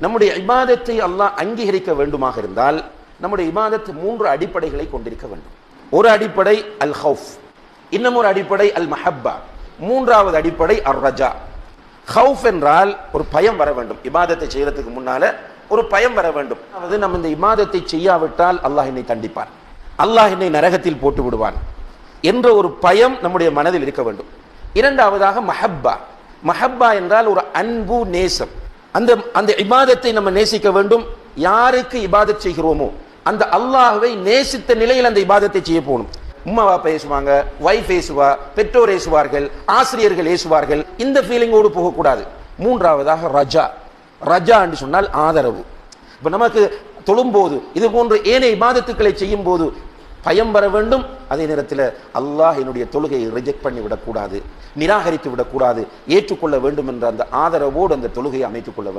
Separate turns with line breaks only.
நம்முடைய இபாதத்தை அல்லாஹ் அங்கீகரிக்க வேண்டுமாக இருந்தால் நம்முடைய இபாதத் மூன்று அடிப்படைகளை கொண்டிருக்க வேண்டும். ஒரு அடிப்படை அல் ஹவுஃப் இன்னும் ஒரு அடிப்படை அல் மஹப்பா மூன்றாவது அடிப்படை அர் ரஜா ஹவுஃப் என்றால் ஒரு பயம் வர வேண்டும். இபாதத்தை செய்யறதுக்கு முன்னால ஒரு பயம் வர வேண்டும். அதாவது நம்ம இந்த இமாதத்தை செய்யாவிட்டால் அல்லாஹ் என்னை தண்டிப்பான். அல்லாஹ் என்னை நரகத்தில் போட்டு விடுவான் என்ற ஒரு பயம் நம்முடைய மனதில் இருக்க வேண்டும். இரண்டாவதாக மஹப்பா. மஹப்பா என்றால் ஒரு அன்பு நேசம். அந்த அந்த இபாதத்தை நம்ம நேசிக்க வேண்டும். யாருக்கு இபாதத் செய்கிறோமோ அந்த அல்லாஹுவை நேசித்த நிலையில் அந்த இபாதத்தை செய்ய போகணும். உம்மாவா பேசுவாங்க வைஃப் ஏசுவா பெற்றோர் ஏசுவார்கள் ஆசிரியர்கள் ஏசுவார்கள் இந்த ஃபீலிங்கோடு போகக்கூடாது. மூன்றாவதாக ரஜா. ரஜா என்று சொன்னால் ஆதரவு. இப்போ நமக்கு தொழும்போது இது போன்ற ஏனைய இபாதத்துக்களை செய்யும் போது பயம் வர வேண்டும். அதே நேரத்தில் அல்லாஹ் என்னுடைய தொழுகையை ரிஜெக்ட் பண்ணி விடக்கூடாது நிராகரித்து விடக்கூடாது ஏற்றுக்கொள்ள வேண்டும் என்ற அந்த ஆதரவோடு அந்த தொழுகையை அமைத்துக் கொள்ள வேண்டும்.